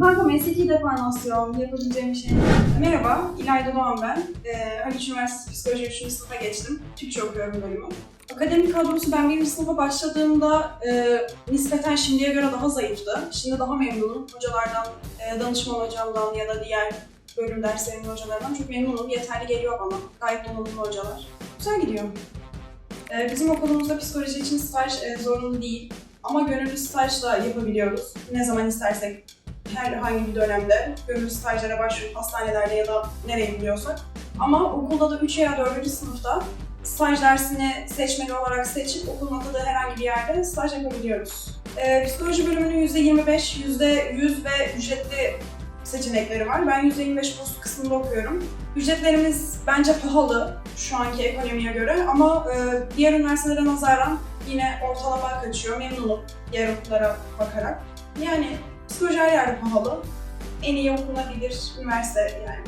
Kanka mesleki deformasyon, yapabileceğim şey. Merhaba, İlayda Doğan ben. Ee, Haliç Üniversitesi Psikoloji 3. sınıfa geçtim. Türkçe okuyorum bölümü. Akademik kadrosu ben birinci sınıfa başladığımda e, nispeten şimdiye göre daha zayıftı. Şimdi daha memnunum. Hocalardan, e, danışman hocamdan ya da diğer bölüm derslerimin hocalarından çok memnunum. Yeterli geliyor bana. Gayet donanımlı hocalar. Güzel gidiyor. Ee, bizim okulumuzda psikoloji için staj e, zorunlu değil. Ama gönüllü staj da yapabiliyoruz. Ne zaman istersek herhangi bir dönemde gönüllü stajlara başvurup hastanelerde ya da nereye biliyorsak. Ama okulda da 3 ya 4. sınıfta staj dersini seçmeli olarak seçip okulun atadığı herhangi bir yerde staj yapabiliyoruz. Ee, psikoloji bölümünün %25, %100 ve ücretli seçenekleri var. Ben %25 burs kısmında okuyorum. Ücretlerimiz bence pahalı şu anki ekonomiye göre ama e, diğer üniversitelere nazaran yine ortalama kaçıyor. Memnunum diğer okullara bakarak. Yani psikoloji her yerde pahalı. En iyi okunabilir üniversite yani.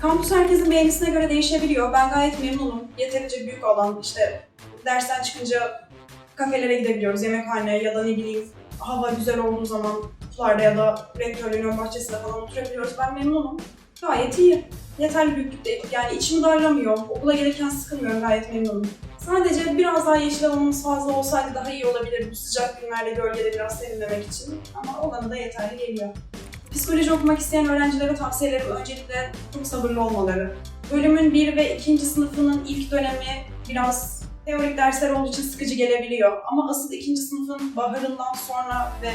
Kampüs herkesin beğenisine göre değişebiliyor. Ben gayet memnunum. Yeterince büyük alan işte dersten çıkınca kafelere gidebiliyoruz, yemekhane ya da ne bileyim hava güzel olduğu zaman kutularda ya da rektörlüğün ön bahçesinde falan oturabiliyoruz. Ben memnunum. Gayet iyi. Yeterli büyüklükte. Yani içimi darlamıyor. Okula gelirken sıkılmıyorum. Gayet memnunum. Sadece biraz daha yeşil alanımız fazla olsaydı daha iyi olabilir bu sıcak günlerde gölgede biraz serinlemek için. Ama olanı da yeterli geliyor. Psikoloji okumak isteyen öğrencilere tavsiyelerim öncelikle çok sabırlı olmaları. Bölümün 1 ve 2. sınıfının ilk dönemi biraz teorik dersler olduğu için sıkıcı gelebiliyor. Ama asıl 2. sınıfın baharından sonra ve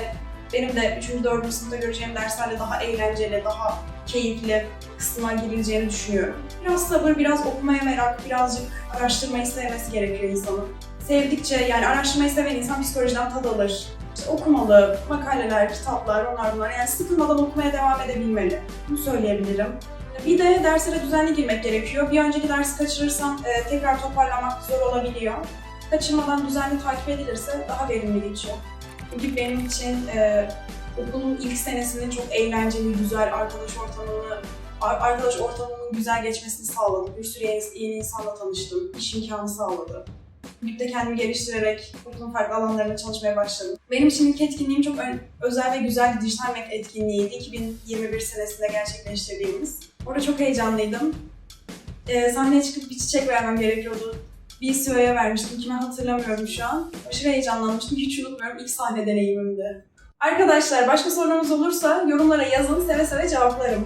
benim de 3. 4. sınıfta göreceğim derslerle daha eğlenceli, daha keyifli kısmına girileceğini düşünüyorum. Biraz sabır, biraz okumaya merak, birazcık araştırmayı sevmesi gerekiyor insanın. Sevdikçe yani araştırmayı seven insan psikolojiden tad alır. İşte okumalı, makaleler, kitaplar, onlar bunlar. Yani sıkılmadan okumaya devam edebilmeli. Bunu söyleyebilirim. Bir de derslere düzenli girmek gerekiyor. Bir önceki dersi kaçırırsam e, tekrar toparlamak zor olabiliyor. Kaçırmadan düzenli takip edilirse daha verimli geçiyor. Çünkü benim için e, okulun ilk senesinin çok eğlenceli, güzel arkadaş ortamını, ar- arkadaş ortamının güzel geçmesini sağladı. Bir sürü yeni, insanla tanıştım, iş imkanı sağladı. Birlikte kendimi geliştirerek okulun farklı alanlarında çalışmaya başladım. Benim için ilk etkinliğim çok özel ve güzel bir dijital mek etkinliğiydi. 2021 senesinde gerçekleştirdiğimiz. Orada çok heyecanlıydım. Ee, sahneye çıkıp bir çiçek vermem gerekiyordu. Bir CEO'ya vermiştim. Kime hatırlamıyorum şu an. Aşırı heyecanlanmıştım. Hiç unutmuyorum. İlk sahne deneyimimdi. Arkadaşlar başka sorunuz olursa yorumlara yazın. Seve seve cevaplarım.